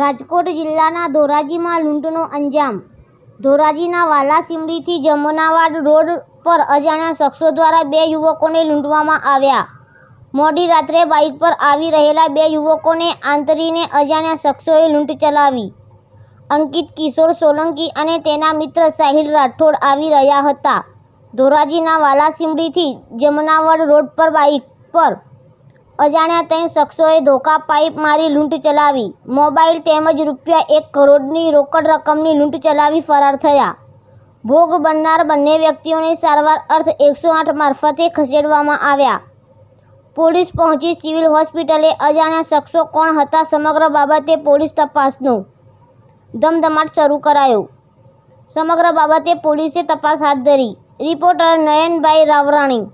રાજકોટ જિલ્લાના ધોરાજીમાં લૂંટનો અંજામ. ધોરાજીના વાલાસિમડીથી જમનાવાડ રોડ પર અજાણ્યા શખ્સો દ્વારા બે યુવકોને લૂંટવામાં આવ્યા. મોડી રાત્રે બાઇક પર આવી રહેલા બે યુવકોને આંતરીને અજાણ્યા શખ્સોએ લૂંટ ચલાવી. અંકિત કિશોર સોલંકી અને તેના મિત્ર સાહિલ રાઠોડ આવી રહ્યા હતા. ધોરાજીના વાલાસિમડીથી જમનાવડ રોડ પર બાઇક પર અજાણ્યા ત્રણ શખ્સોએ ધોકા પાઇપ મારી લૂંટ ચલાવી. મોબાઈલ તેમજ રૂપિયા એક કરોડની રોકડ રકમની લૂંટ ચલાવી ફરાર થયા. ભોગ બનનાર બંને વ્યક્તિઓને સારવાર અર્થ એકસો આઠ મારફતે ખસેડવામાં આવ્યા. પોલીસ પહોંચી સિવિલ હોસ્પિટલે અજાણ્યા શખ્સો કોણ હતા સમગ્ર બાબતે પોલીસ તપાસનો ધમધમાટ શરૂ કરાયો. સમગ્ર બાબતે પોલીસે તપાસ હાથ ધરી. રિપોર્ટર નયનભાઈ રાવરાણી.